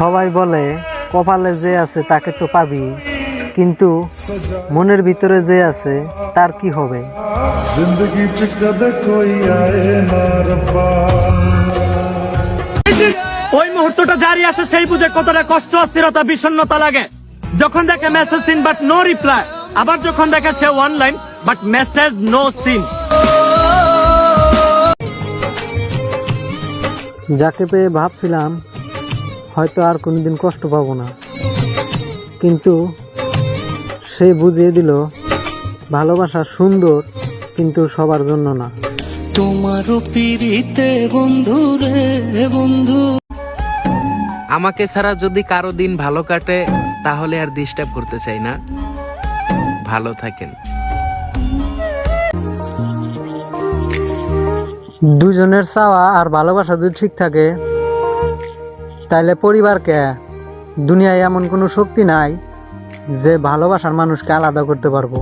সবাই বলে কপালে যে আছে তাকে তো পাবি। কিন্তু মনের ভিতরে যে আছে তার কি হবে? ওই মুহূর্তটা জারি আসে সেই বুঝে কতটা কষ্ট অস্থিরতা বিষণ্ণতা লাগে। যখন দেখে message seen but no reply আবার যখন দেখে সে online but message no seen যাকে পেয়ে ভাবছিলাম হয়তো আর কোনোদিন কষ্ট পাবো না। কিন্তু সে বুঝিয়ে দিল ভালোবাসা সুন্দর কিন্তু সবার জন্য না। তোমারও পিড়িতে বন্ধু রে বন্ধু। আমাকে ছাড়া যদি কারও দিন ভালো কাটে তাহলে আর ডিস্টার্ব করতে চাই না। ভালো থাকেন। দুজনের চাওয়া আর ভালোবাসা যদি ঠিক থাকে তাহলে পরিবারকে দুনিয়ায় এমন কোনো শক্তি নাই যে ভালোবাসার মানুষকে আলাদা করতে পারব।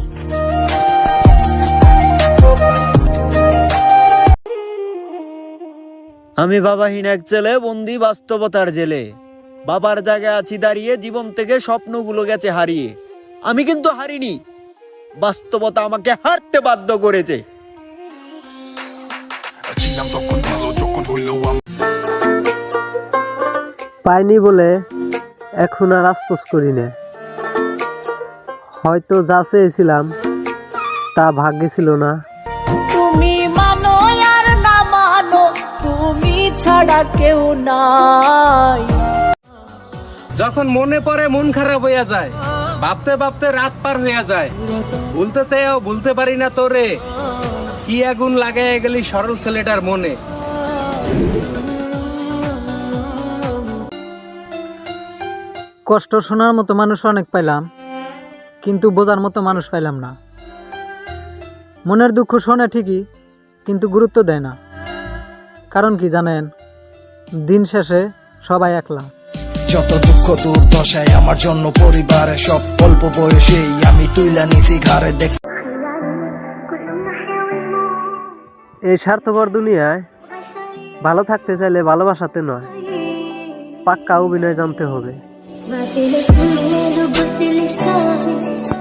আমি বাবাহীন এক ছেলে বন্দি বাস্তবতার জেলে। বাবার জায়গায় আছি দাঁড়িয়ে জীবন থেকে স্বপ্নগুলো গেছে হারিয়ে। আমি কিন্তু হারিনি। বাস্তবতা আমাকে হারতে বাধ্য করেছে। পাইনি বলে এখন আর আশপোস করি না। হয়তো যা চেয়েছিলাম তা ভাগ্যে ছিল না। তুমি মানো আর না মানো তুমি ছাড়া কেউ নাই। যখন মনে পড়ে মন খারাপ হইয়া যায় ভাবতে ভাবতে রাত পার হইয়া যায়। ভুলতে চাইও ভুলতে পারি না তোরে। কি আগুন লাগাইয়া গেলি সরল ছেলেটার মনে। কষ্ট শোনার মতো মানুষ অনেক পাইলাম কিন্তু বোঝার মতো মানুষ পাইলাম না। মনের দুঃখ শোনে ঠিকই কিন্তু গুরুত্ব দেয় না। কারণ কি জানেন দিন শেষে সবাই একলা। যত দুঃখ দুর্দশায় আমার জন্য পরিবারে সব অল্প বয়সেই আমি তুইলা নিছি ঘরে দেখ এই স্বার্থপর দুনিয়ায় ভালো থাকতে চাইলে ভালোবাসাতে নয় পাক্কা অভিনয় জানতে হবে। Mas ele é o primeiro, você lhe sabe